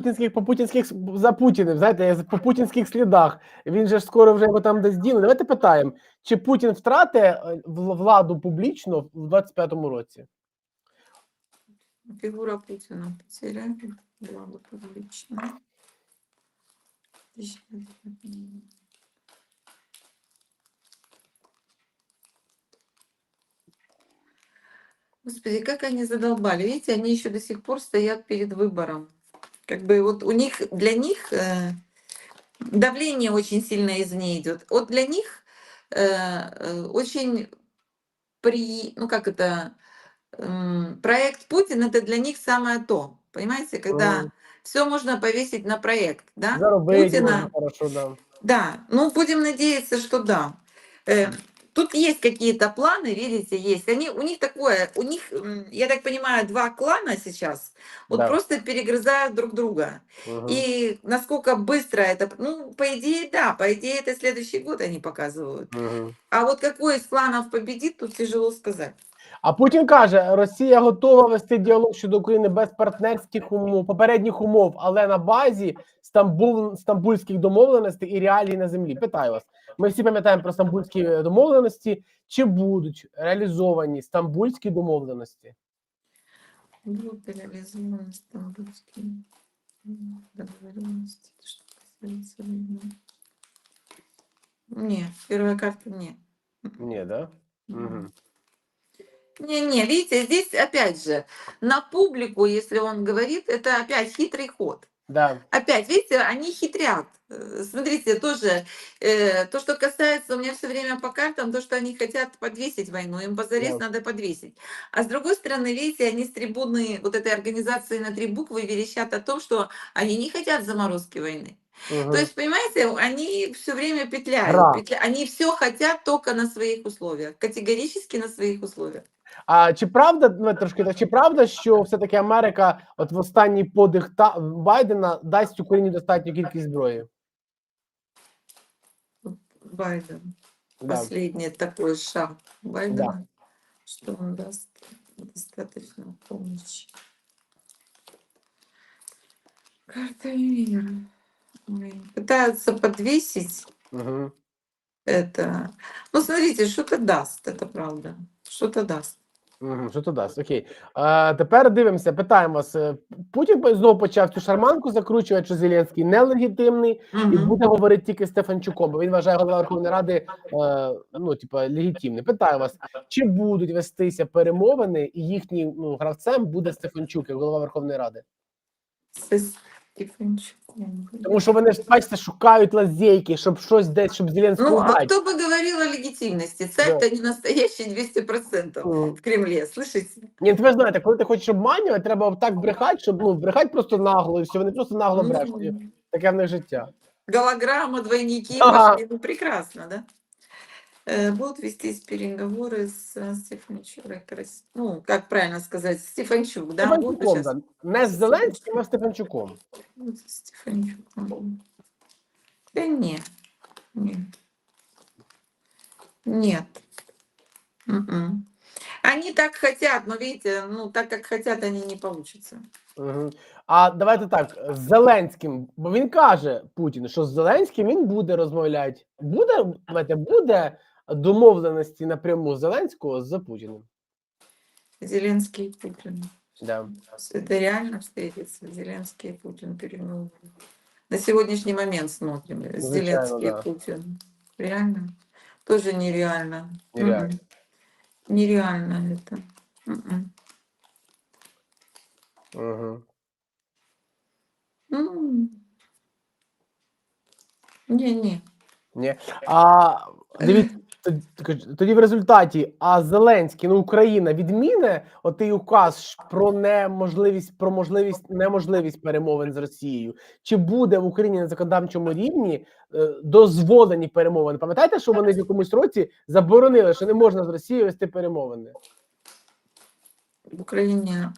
путінських по путінських за Путіним, знаєте, по путінських слідах. Він же ж скоро вже його там десь діне. Давайте питаємо, чи Путін втратить е, владу публічно в 25-му році? Фигура Путина потеряли владу публично. Господи, как они задолбали. Видите, они еще до сих пор стоят перед выбором. Как бы вот у них, для них э, давление очень сильно извне идет. Вот для них э, э, очень при, ну как это, м, проект Путин это для них самое то. Понимаете, когда Мгм. все можно повесить на проект, да? Можна хорошо, да. Да, ну будем надеяться, что да. Э, Тут есть какие-то планы, видите, есть. Они, у них такое, у них, м, я так понимаю, два клана сейчас вот Да. просто перегрызают друг друга. Мгм. И насколько быстро это, ну, по идее, да, по идее, это следующий год они показывают. Мгм. А вот какой из кланов победит, тут тяжело сказать. А Путін каже, Росія готова вести діалог щодо України без партнерських умов, попередніх умов, але на базі Стамбул, стамбульських домовленостей і реалій на землі. Питаю вас. Ми всі пам'ятаємо про стамбульські домовленості. Чи будуть реалізовані стамбульські домовленості? Будут реализованы стамбульские м, договоренности, что касается войны. Нет, первая карта нет. Ні, да? М. Не-не, видите, здесь опять же, на публику, если он говорит, это опять хитрый ход. Да. Опять, видите, они хитрят. Э, Смотрите, тоже э, то, что касается у меня все время по картам, то, что они хотят подвесить войну, им позарез Да. надо подвесить. А с другой стороны, видите, они с трибуны вот этой организации на три буквы верещат о том, что они не хотят заморозки войны. Мгм. То есть, понимаете, они все время петляют. Петля- Они все хотят только на своих условиях, категорически на своих условиях. А чи правда, ну, трошки так, чи правда, що все-таки Америка, от в останній подих та Байдена дасть Україні достатню кількість зброї? Байден. Да. Последний такой шаг Байдена, что он даст достаточно помощи. Карта мира. Ой, Пытаются подвесить Угу. это. Ну, смотрите, что-то даст, это правда. Что-то даст. Угу, що то дасть? Окей. А, тепер дивимося, питаємо вас. Путін знову почав цю шарманку закручувати, що Зеленський нелегітимний і буде говорити тільки Стефанчуком, бо він вважає голова Верховної Ради е, ну, типа, легітимним. Питаю вас, чи будуть вестися перемовини, і їхнім ну, гравцем буде Стефанчук, як голова Верховної Ради? Тому що вони ж бачите, шукають лазейки, щоб щось десь, щоб Зеленського Ну, а дати. кто бы говорил о легитимности? Царь-то не настоящий 200% Мгм. в Кремле, слышите? Ні, ну, ви знаєте, коли ти хочеш обманювати, треба так брехати, щоб ну брехати просто нагло, і все, вони просто нагло брешуть. Ну, Таке в них життя. Голограмма, двойники Ага. пошли. Ну, прекрасно, да? Э, Будут вестись переговоры с э, Стефанчуком. Крас- Ну, как правильно сказать, Стефанчук, да? Будут Стефанчуком, сейчас- да. не з Зеленським, а з Стефанчуком. Вот с Стефанчуком. Да нет. Нет. Нет. Мгм. Они так хотят, но видите, ну так как хотят, они не получится. Угу. А давайте так, з Зеленським, бо він каже Путін, що з Зеленським він буде розмовляти. Буде, давайте, буде домовленості напряму Зеленського з Путіним. Зеленский и Путин. Да. Это реально встретиться, Зеленский и Путин переговоры. На сегодняшний момент смотрим. Звичайно, Зеленский да. и Путин. Реально? Тоже нереально. Нереально. Мгм. Нереально это. Мгм. Угу. М. Не-не. Ні. А дивіться, тоді- в результаті, а Зеленський, ну Україна відміне отий указ про неможливість про можливість неможливість перемовин з Росією. Чи буде в Україні на законодавчому рівні е, дозволені перемовини? Пам'ятаєте, що вони в якомусь році заборонили, що не можна з Росією вести перемовини? В Украине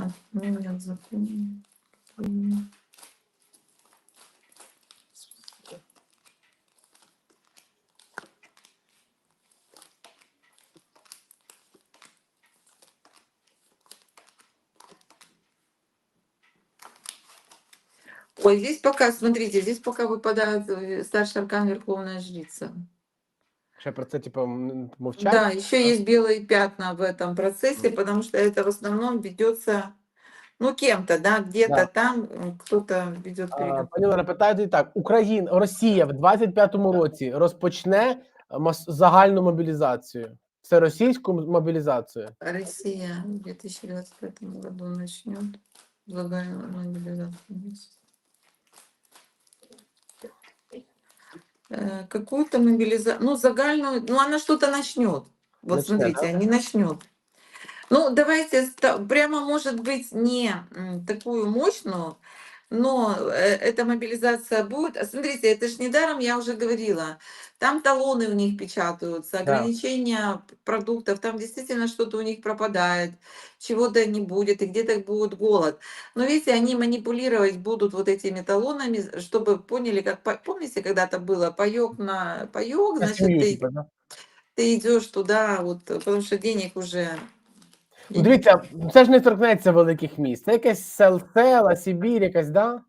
Ой, здесь пока, смотрите, здесь пока выпадает э, старший аркан Верховная Жрица. Ще про це, типу, м, мовчать? Да, еще есть белые пятна в этом процессе, потому что это в основном ведется, ну, кем-то, да, где-то Да. там м, кто-то ведет А, переговоры. Пані Олена, питаю тоді так: Україна, Росія в 25-му році розпочне мас- загальну мобілізацію. Це російську мобілізацію. Россия в 2025 году начнет глобальную мобилизацию. Какую-то мобилизацию, ну, загальную, ну, она что-то начнет. Вот Начнет, смотрите, да? они начнет. Ну, давайте прямо, может быть, не такую мощную, но э, эта мобилизация будет. А Смотрите, это ж недаром, я уже говорила, там талоны у них печатаются, Да. ограничения п- продуктов, там действительно что-то у них пропадает, чего-то не будет, и где-то будет голод. Но видите, они манипулировать будут вот этими талонами, чтобы поняли, как, по- помните, когда-то было паёк на паёк, На значит, ты, да? ты идешь туда, вот, потому что денег уже... Ну, дивіться, це ж не торкнеться великих міст. Це якесь сел, села, Сибір, якась, да?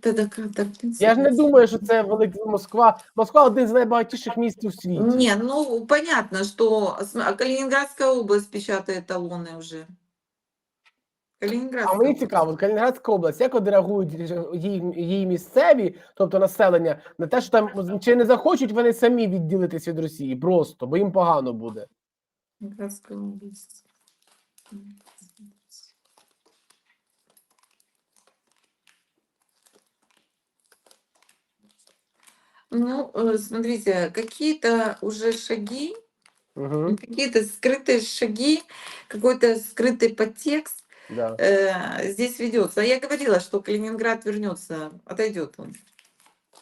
Так, так, Я ж не думаю, що це велика Москва. Москва один з найбагатіших міст у світі. Не, ну понятно, что см- Калининградская область печатает талоны уже. А Калининградская. мені область. цікаво, Калінінградська область, як от реагують її, її місцеві, тобто населення, на те, що там чи не захочуть вони самі відділитись від Росії, просто, бо їм погано буде. Калининградская область. Ну, э, смотрите, какие-то уже шаги, Угу, какие-то скрытые шаги, какой-то скрытый подтекст да. э, здесь ведется. А я говорила, что Калининград вернется, отойдет он.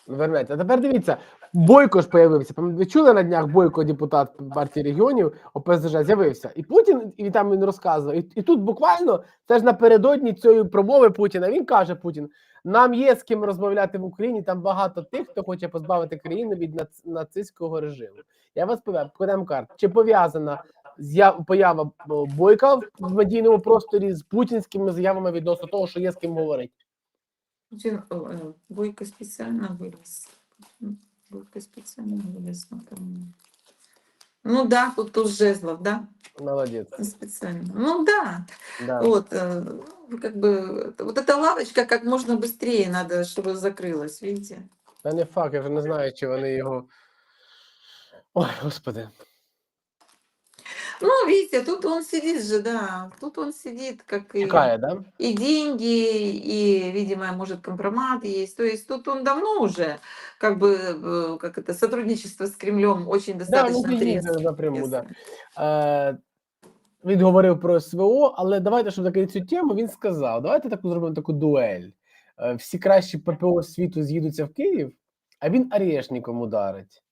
Вернеться. А тепер дивіться, Бойко ж появився. Пам- Ви чули на днях Бойко, депутат партії регіонів ОПЗЖ, з'явився. І Путін, і там він розказував. І, і тут буквально це ж напередодні цієї промови Путіна. Він каже: Путін: нам є з ким розмовляти в Україні. Там багато тих, хто хоче позбавити країну від нац- нацистського режиму. Я вас повідаю, подам карт. Чи пов'язана з'яв- поява о, Бойка в медійному просторі з путінськими заявами відносно того, що є з ким говорити? Путин, э, э, Бойко специально вылез. Бойко специально вылез на камеру. Ну да, тут туз жезлов, да, Молодець. специально. Ну да, Да. вот, э, ну, как бы, вот эта лавочка как можно быстрее надо, чтобы закрылась, видите? Та не факт, я вже не знаю, чи вони його. Ой, господи. Ну, видите, тут он сидит же, да, тут он сидит, как и, Чекає, да? и деньги, и, видимо, может, компромат есть. То есть тут он давно уже, как бы, э, как это, сотрудничество с Кремлем очень Да, достаточно ну треское. їздили напряму, да. Ясно. Е, він говорив про СВО, але давайте, щоб закрити цю тему, він сказав: давайте таку зробимо таку дуель. Е, всі кращі ППО світу з'їдуться в Київ, а він Арєшніком ударить.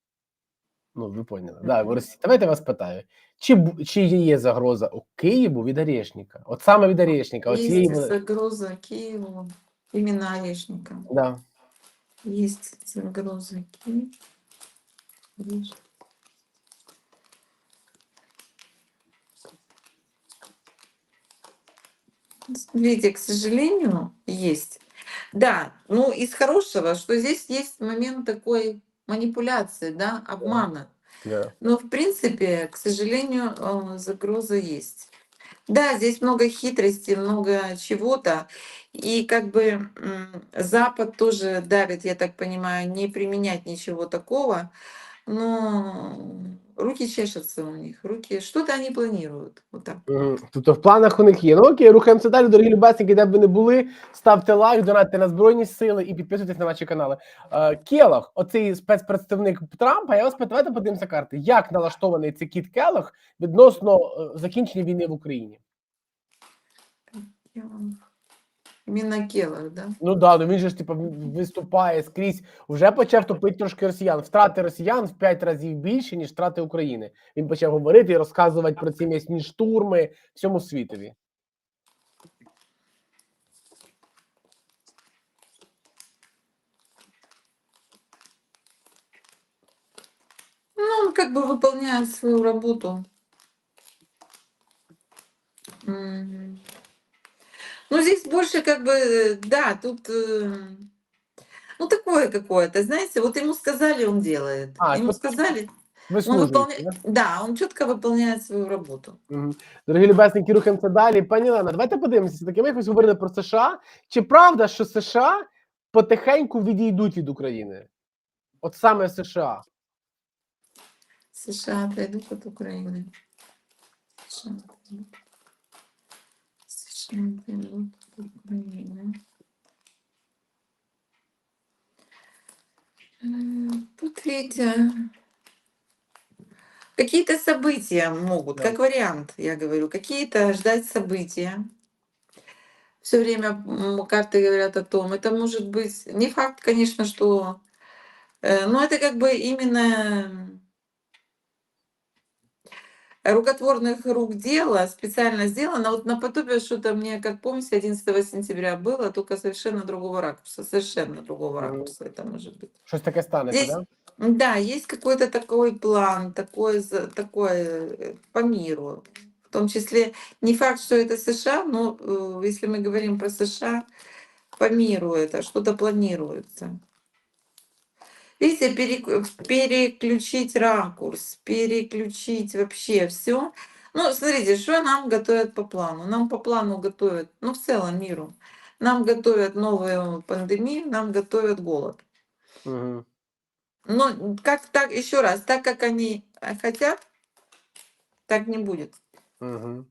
Ну, ви поняли. Да, в Росії. Давайте я вас питаю. Чи, бу- чи є загроза у Києву від Арєшніка? От саме від Арєшніка. Оцієї... Есть вели- загроза Киеву, именно Орешника. Да. Есть загроза Киеву. Орешник. Видите, к сожалению, есть. Да, ну из хорошего, что здесь есть момент такой манипуляции, да, обмана. Да. Но в принципе, к сожалению, э, загроза есть. Да, здесь много хитрости, много чего-то. И как бы Запад тоже давит, я так понимаю, не применять ничего такого. Но руки чешутся у них, руки, что-то они планируют. Вот так. Мгм. Тобто в планах у них є. Ну окей, рухаємося далі, дорогі любасники, де б ви не були. Ставте лайк, донатьте на Збройні Сили і підписуйтесь на наші канали. Е, Келох, оцей спецпредставник Трампа, я вас питаю, давайте подивимося карти. Як налаштований цей кіт Келох відносно е, закінчення війни в Україні? Именно Келах, да? Ну да, ну він же ж типу виступає скрізь, вже почав топити трошки росіян. Втрати росіян в 5 разів більше, ніж втрати України. Він почав говорити і розказувати про ці м'ясні штурми всьому світові. Ну, он как бы выполняет свою работу. Мгм. Ну, здесь больше как бы, да, тут э, Ну, такое какое-то, знаете, вот ему сказали, он делает. А, ему вот сказали, он Вислужується, выполняет, да? да, он четко выполняет свою работу. Мгм. Дорогі любесники, рухаємося далі. Пані Лена, давайте подивимося. Таке ми якось говорили про США. Чи правда, що США потихеньку відійдуть від України? От саме США. США отойдут от Украины. США отойдут. От Украины. Тут, видите, какие-то события могут, Да. как вариант, я говорю, какие-то ждать события. Все время карты говорят о том, это может быть не факт, конечно, что, э, но это как бы именно рукотворных рук дело, специально сделано. Вот наподобие что-то мне, как помните, 11 сентября было, только совершенно другого ракурса, совершенно другого Мгм. ракурса это может быть. Щось таке станеться, Здесь- да? Да, есть какой-то такой план, такой, за- такой э, по миру. В том числе не факт, что это США, но э, если мы говорим про США, по миру это что-то планируется. Видите, перек- переключить ракурс, переключить вообще все. Ну, смотрите, что нам готовят по плану? Нам по плану готовят, ну, в целом миру. Нам готовят новую пандемию, нам готовят голод. Угу. Но как так, еще раз, так как они хотят, так не будет. Угу.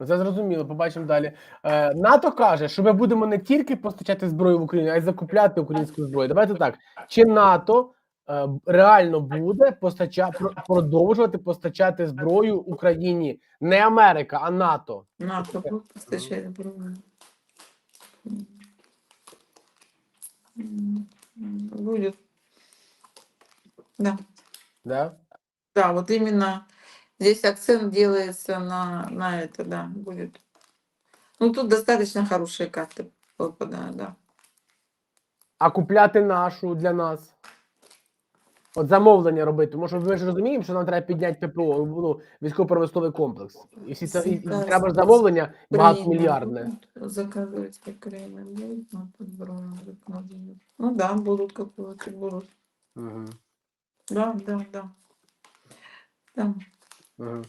Ну, це зрозуміло, побачимо далі. Е, НАТО каже, що ми будемо не тільки постачати зброю в Україну, а й закупляти українську зброю. Давайте так. Чи НАТО е, реально буде постача... продовжувати постачати зброю Україні? Не Америка, а НАТО. НАТО. М, м, Будет. Да. Да? Да, вот именно здесь акцент делается на, на это, да, будет. Ну, тут достаточно хорошие карты выпадают, да. А купляти нашу для нас. От замовлення робити. Тому що ми ж розуміємо, що нам треба підняти ППО, ну, військово-промисловий комплекс. І всі це і, і Да, треба ж замовлення Украина багатомільярдне. будет Заказывать Украина будет, ну, тут броню закладывают. Ну да, будут какого-то будут. Угу. Да, да, да. Да. Угу.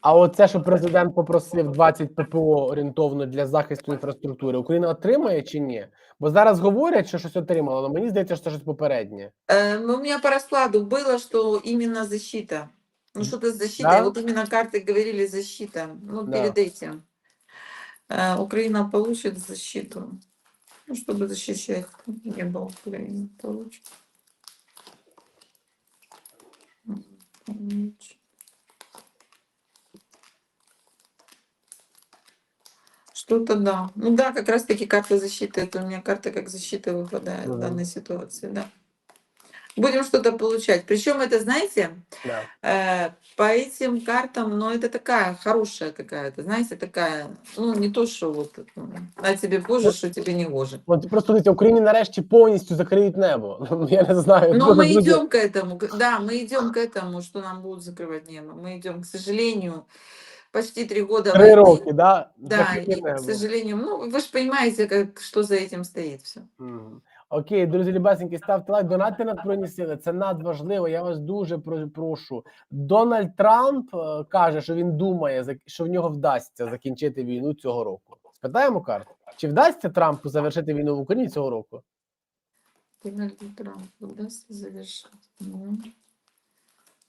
А оце, що президент попросив 20 ППО орієнтовно для захисту інфраструктури, Україна отримає чи ні? Бо зараз говорять, що щось отримала, але мені здається, що це щось попереднє. Э, ну, у меня по раскладу было, что именно защита. Ну, М, что-то с защитой. да? Вот именно карты говорили защита. Ну, Да. перед этим. Э, Украина получит защиту. Ну, чтобы защищать небо Украины. Получит. М, получит. Что-то да. Ну да, как раз таки карта защиты. Это у меня карта как защита выпадает в Мгм. данной ситуации, да. Будем что-то получать. Причем это, знаете, Да. э, по этим картам, ну, это такая хорошая какая-то, знаете, такая, ну, не то, что вот, м, а тебе Боже, что тебе не гоже. От просто дивіться, Україні нарешті повністю закриють небо. Ну, Я не знаю. Но дуже мы дуже- идем к этому, к- да, мы идем к этому, что нам будут закрывать небо. Мы идем, к сожалению, почти три года Три войны. роки, да? Да, закриє и, к небо. сожалению, ну, вы же понимаете, как, что за этим стоит все. Мгм. Окей, друзі, любесенькі, ставте лайк, донатьте на Збройні. Це надважливо. Я вас дуже прошу. Дональд Трамп е, каже, що він думає, що в нього вдасться закінчити війну цього року. Спитаємо карту. Чи вдасться Трампу завершити війну в Україні цього року? Дональду Трампу удастся завершить ну,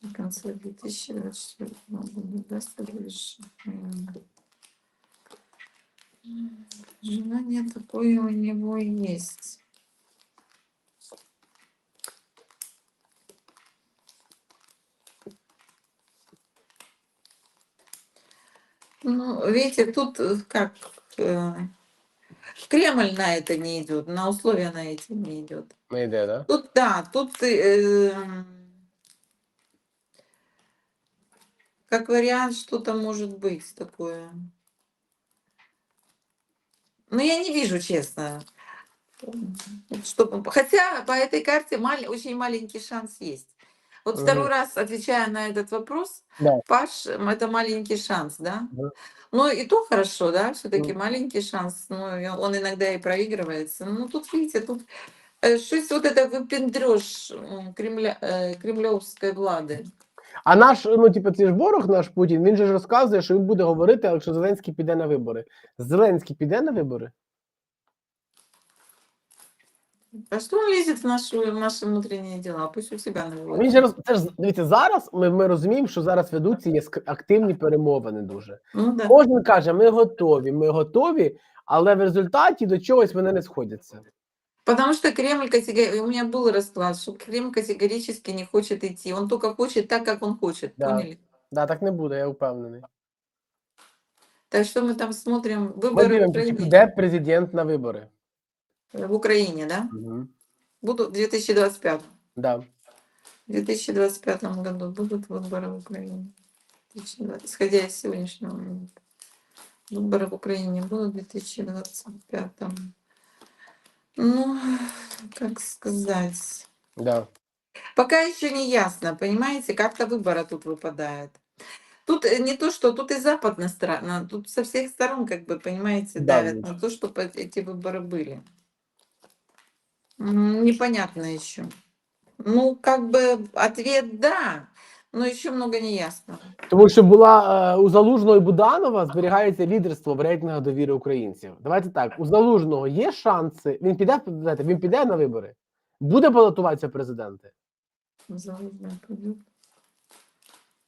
до конца 2024 года удастся завершить. М. Желание такое у него есть. Ну, видите, тут э, как э, Кремль на это не идет, на условия на эти не идет. Не йде, да? Тут да, тут э, как вариант что-то может быть такое. Но я не вижу, честно. м, Что, хотя по этой карте мал- очень маленький шанс есть. Вот Мгм. второй раз отвечая на этот вопрос, Да. Паш, м, это маленький шанс, да? Да. Ну, и то хорошо, да, все-таки Мгм. маленький шанс, но и он иногда и проигрывается. Ну, тут, видите, тут э, щось вот это выпендрёж м, Кремля, э, кремлевской влады. А наш, ну типу, цей ж ворог наш Путін, він же ж розказує, що він буде говорити, якщо Зеленський піде на вибори. Зеленський піде на вибори? А что он лезет в, нашу, в наши внутренние дела? Пусть у себя наводит. Він же роз... це ж дивіться, зараз ми, ми розуміємо, що зараз ведуться є ск- активні перемовини дуже. Ну да. Кожен каже, ми готові, ми готові, але в результаті до чогось вони не сходяться. Потому что Кремль категорически... У меня был расклад, что Кремль категорически не хочет идти. Он только хочет так, как он хочет. Да. Поняли? Да, так не буде, я впевнений. Так что мы там смотрим Ми выборы в дивимося, чи Украине. піде президент на вибори. В Украине, да? Угу. Будут в 2025. Да. В 2025 году будут выборы в Украине. 2020, Исходя из сегодняшнего момента. Выборы в Украине будут в 2025. Ну, как сказать. Да. Пока еще не ясно, понимаете, как-то выбора тут выпадает. Тут э, не то, что тут и западная сторона, тут со всех сторон, как бы, понимаете, Да, давят на то, чтобы эти выборы были. М, Непонятно еще. Ну, как бы ответ да, но еще много не ясно. Тому що була е, у Залужного і Буданова зберігається лідерство в рейтингах довіри українців. Давайте так: у Залужного є шанси. Він піде знаєте, він піде на вибори, буде балотуватися в президенти. Залужный пойдет.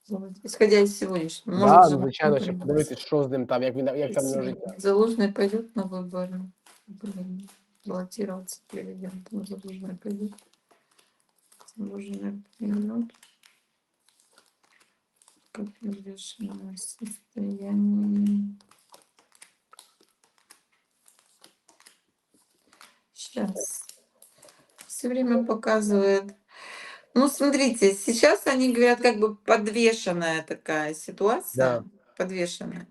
Залужный. Исходя из сегодняшнего. Да, же ну, звичайно, ще выборы. подивитися, що з ним там, як він як там в нього життя. Залужный пойдет на выборы. Блин, Баллотироваться президентом. Залужный пойдет. Залужный пойдет. Как подвешенное состояние. Сейчас. Все время показывает. Ну, смотрите, сейчас они говорят, как бы подвешенная такая ситуация. Подвешенная.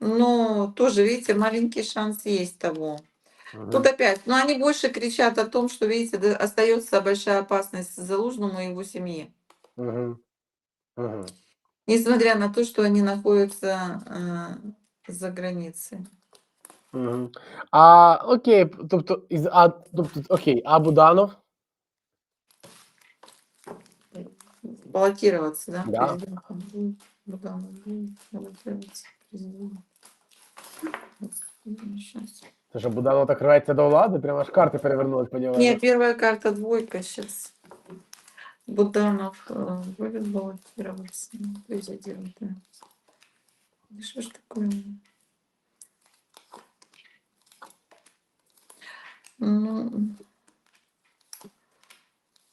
Но тоже, видите, маленький шанс есть того. Мгм. Тут опять, но они больше кричат о том, что, видите, да, остается большая опасность Залужному и его семье. Мгм. Мгм. Несмотря на то, что они находятся э, за границей. Мгм. А окей, тобто, із а тобто, окей, а Буданов? Баллотироваться, да? Да. президентом будет. Буданов баллотироваться президентом. Сейчас. Це що Буданов так рветься до влади, прямо аж карти перевернулись по нього. Нет, первая карта двойка сейчас. Буданов э, будет баллотироваться на президента. Да Что ж такое? Ну,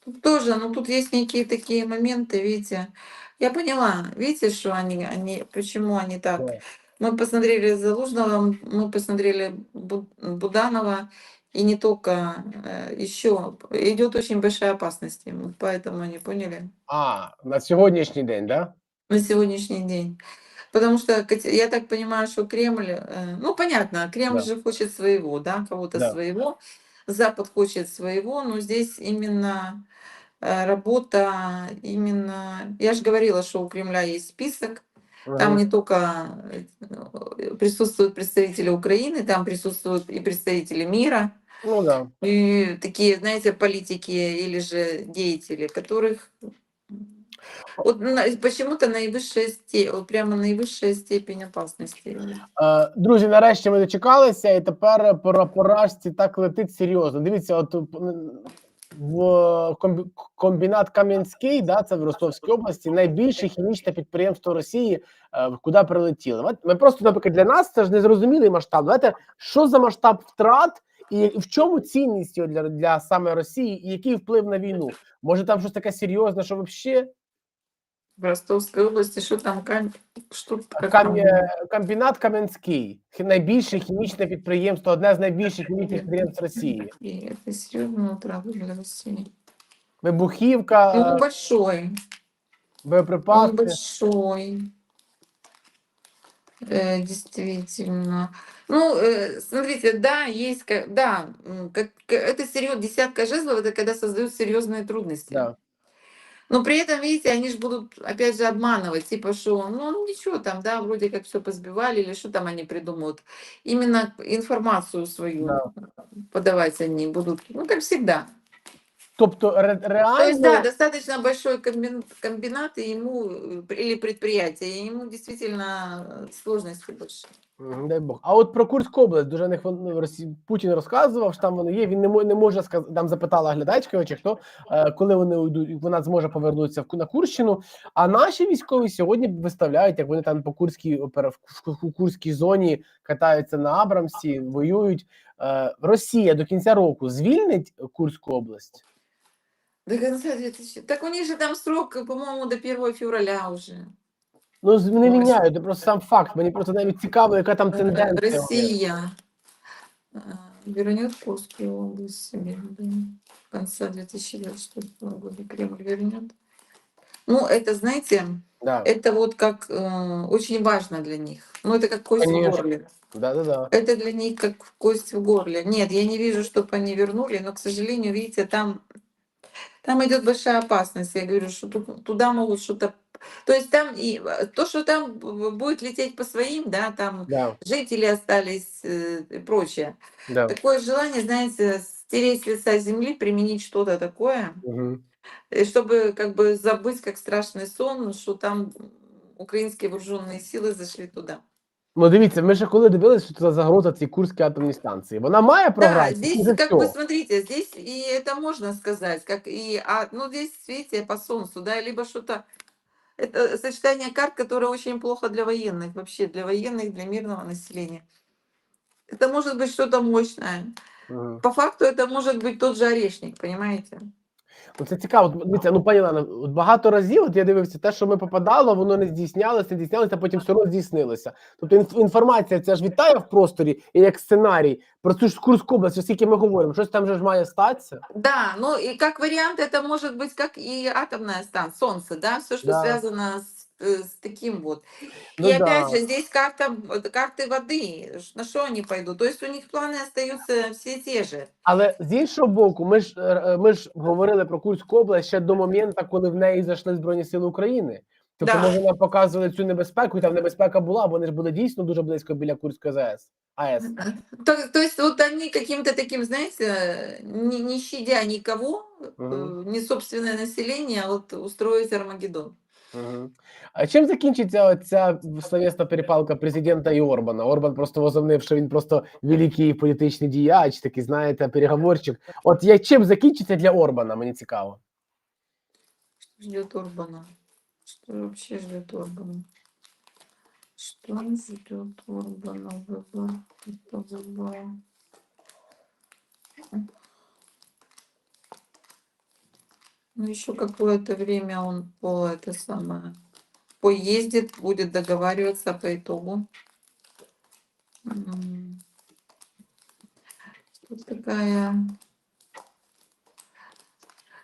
тут тоже, ну тут есть некие такие моменты, видите. Я поняла, видите, что они, они, почему они так Да. Мы посмотрели Залужного, мы посмотрели Бу- Буданова, и не только, э, еще идет очень большая опасность поэтому они поняли А, на сьогоднішній день, да? на сегодняшний день. Потому что, я так понимаю, что Кремль, э, ну понятно, Кремль Да. же хочет своего, да, кого-то Да. своего, Запад хочет своего, но здесь именно э, работа, именно, я же говорила, что у Кремля есть список, Там Мгм. не только э, присутствуют представители Украины, там присутствуют и представители мира, Ну да. и такие, знаете, политики или же деятели, которых вот на- почему-то наивысшая степень, вот прямо наивысшая степень опасности. Е, Друзі, нарешті ми дочекалися, і тепер по поражці так летить серйозно. Дивіться, от м, в комбі- комбінат Кам'янський, да, це в Ростовській області, найбільше хімічне підприємство Росії, е, куди прилетіли. Ми просто, наприклад, для нас це ж незрозумілий масштаб. Давайте, що за масштаб втрат, і в чому цінність його для, для саме Росії, і який вплив на війну? Може, там щось таке серйозне, що взагалі В Ростовской области, что там, кам... что как Кам... там? е, комбінат Кам'янський, хі- найбільше хімічне підприємство, одне з найбільших хімічних підприємств Росії. И это серьезная утрата для России. Вибухівка, Ну, е, большой. Он боєприпаси. большой. Э, действительно. Ну, э, смотрите, да, есть, ка- да, м, как, к- это серьезно, десятка жезлов, это когда создают серьезные трудности. Да. Но при этом, видите, они же будут, опять же, обманывать, типа, что, ну, ничего там, да, вроде как все позбивали, или что там они придумают. Именно информацию свою Да. подавать они будут, ну, как всегда. Тобто ре- То есть, реально да, достаточно большой комбин- комбинат, и ему, э, или предприятие, и ему действительно сложности больше. Дай Бог. А от про Курську область дуже не ну, Путін розказував, що там воно є. Він не мо- не може сказати. Там запитала глядачка, чи хто е, коли вони уйдуть, вона зможе повернутися на Курщину. А наші військові сьогодні виставляють, як вони там по Курській в Курській зоні катаються на Абрамсі, воюють. Е, Росія до кінця року звільнить Курську область. До конца 2000. Так у них же там срок, по-моему, до 1 февраля уже. Ну з- не Ось. міняють, це просто сам факт. Мені просто навіть цікаво, яка там Э, тенденція. Россия э, вернет Курскую область себе до конца 2024 года. Кремль вернет. Ну, это, знаете, Да, это вот как э, очень важно для них. Ну, это как кость Конечно. в горле. да, да, да. Это для них как кость в горле. Нет, я не вижу, чтобы они вернули, но, к сожалению, видите, там, там идет большая опасность. Я говорю, что ту- туда могут что-то... То есть там и э, то, что там б- будет лететь по своим, да, там Да, жители остались э, и прочее. да. Такое желание, знаете, стереть с лица земли, применить что-то такое, Угу. э, чтобы как бы забыть, как страшный сон, что там украинские вооруженные силы зашли туда. Ну, дивіться, ми ще коли дивилися, що це за загроза цій Курській атомній станції. Вона має Да, програти? здесь Уже как всё. бы смотрите, здесь и это можно сказать, как и а, ну здесь видите по солнцу, да, либо что-то это сочетание карт, которое очень плохо для военных вообще для военных, для мирного населения. Это может быть что-то мощное. Мгм. По факту это может быть тот же орешник, понимаете? Ну, це цікаво. От, Дивіться, ну пані Лана, от багато разів, от я дивився, те, що ми попадало, воно не здійснялося, не здійснялося, а потім все одно здійснилося. Тобто інф- інформація ця ж вітає в просторі і як сценарій про цю ж Курську область, оскільки ми говоримо, щось там же ж має статися. Да, ну и как вариант это может быть как и атомная станция, солнце, да, все, что Да. связано с, э, с таким вот. Ну и да. опять же, здесь карта, вот карты воды, ш- на что они пойдут. То есть у них планы остаются все те же. Але з іншого боку, ми ж е, е, ми ж говорили про Курську область ще до моменту, коли в неї зайшли Збройні Сили України. Тобто, Да. може, нам показували цю небезпеку, і там небезпека була, бо вони ж були дійсно дуже близько біля Курської ЗАЕС. АЕС. То, то есть вот они каким-то таким, знаете, не, не щадя никого, Мгм. э, не собственное население, а вот устроить Армагеддон. А чим закінчиться ця словесна перепалка президента і Орбана? Орбан просто возомнив, що він просто великий політичний діяч, такий, знаєте, переговорчик. От я чим закінчиться для Орбана? Мені цікаво. Что ждет Орбана? Что вообще ждет Орбана? Что ждет Орбана? ВВ? Это Ну, еще какое-то время он по это самое поездит, будет договариваться по итогу. Тут такая.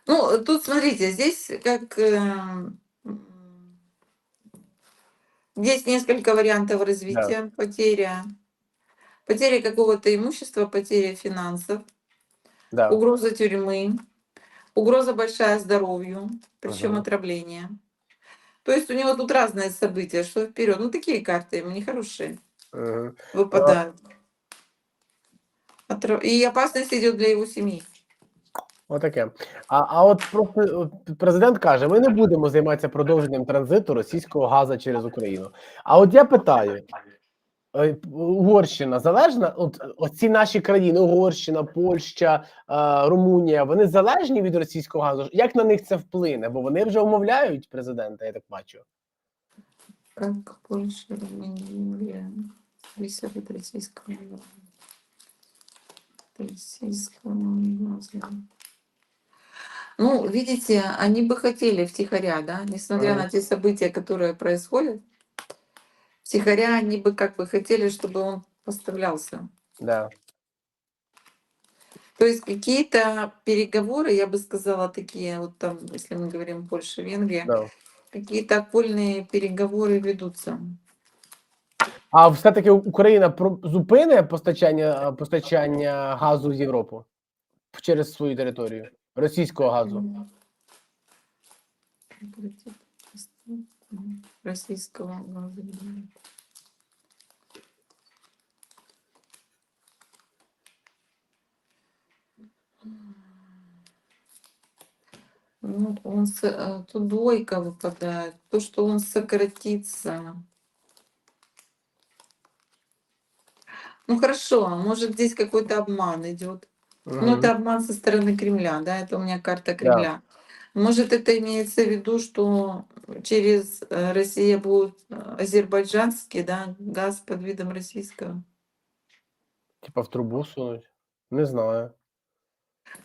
Ну, тут смотрите, здесь как э, здесь несколько вариантов развития. Потеря, потеря какого-то имущества, потеря финансов, Да. угроза тюрьмы, угроза большая здоровью, причем Ага. отравление. То есть у него тут разные события, что вперед. Ну, такие карты ему нехорошие Мгм. выпадают. Отрав- И опасность идет для его семьи. Отаке. А, а от просто от президент каже: ми не будемо займатися продовженням транзиту російського газу через Україну. А от я питаю: е, Угорщина залежна? От оці наші країни, Угорщина, Польща, е, Румунія, вони залежні від російського газу. Як на них це вплине? Бо вони вже умовляють президента, я так бачу. Как Польша, Румыния, зависит от российского газа. От Российского газа. Ну, видите, они бы хотели втихаря, да, несмотря Ага. на те события, которые происходят, втихаря они бы как бы хотели, чтобы он поставлялся. Да. То есть какие-то переговоры, я бы сказала, такие, вот там, если мы говорим Польша, Венгрия, Да. какие-то окольные переговоры ведутся. А все-таки Україна про- зупине постачання е, постачання газу в Європу через свою територію російського газу. Российского газа. Ну, он, э, тут двойка выпадает. То, что он сократится. Ну хорошо, а может здесь какой-то обман идет. Ну, Мгм. это обман со стороны Кремля, да, это у меня карта Кремля. Может, это имеется в виду, что через э, Россия будет э, азербайджанский, да, газ под видом российского. Типа в трубу сунуть. Не знаю.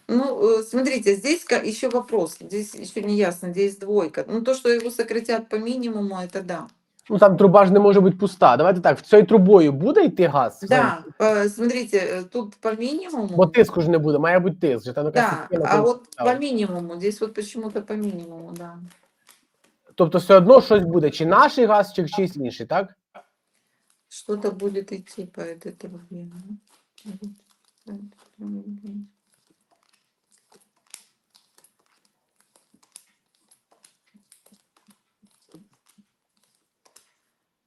Ну, э, смотрите, здесь еще вопрос, здесь еще не ясно, здесь двойка. Ну, то, что его сократят по минимуму, это да. Ну там труба ж не може бути пуста. Давайте так, цією трубою буде йти газ? Да, э, смотрите, э, тут по минимуму. Бо тиску ж не буде, має бути тиск. Же там якась да, система а там вот ставить. по минимуму, здесь вот почему-то по минимуму, да. Тобто все одно щось буде, чи наш газ, чи чийсь інший, так? Что-то будет идти по этой трубе. да.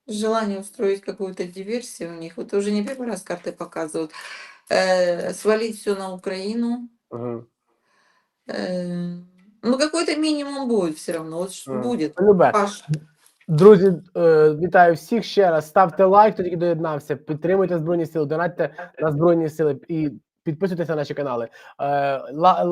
Желание устроить какую-то диверсию у них. Вот уже не первый раз карты показывают. Э, свалить все на Украину. Угу. Э, ну, какой-то минимум будет все равно. Вот ш- Мгм. будет. Любе. Паш, Друзі, е, вітаю всіх ще раз. Ставте лайк, хто тільки доєднався. Підтримуйте Збройні Сили, донатьте на Збройні Сили і підписуйтесь на наші канали. Е, ла-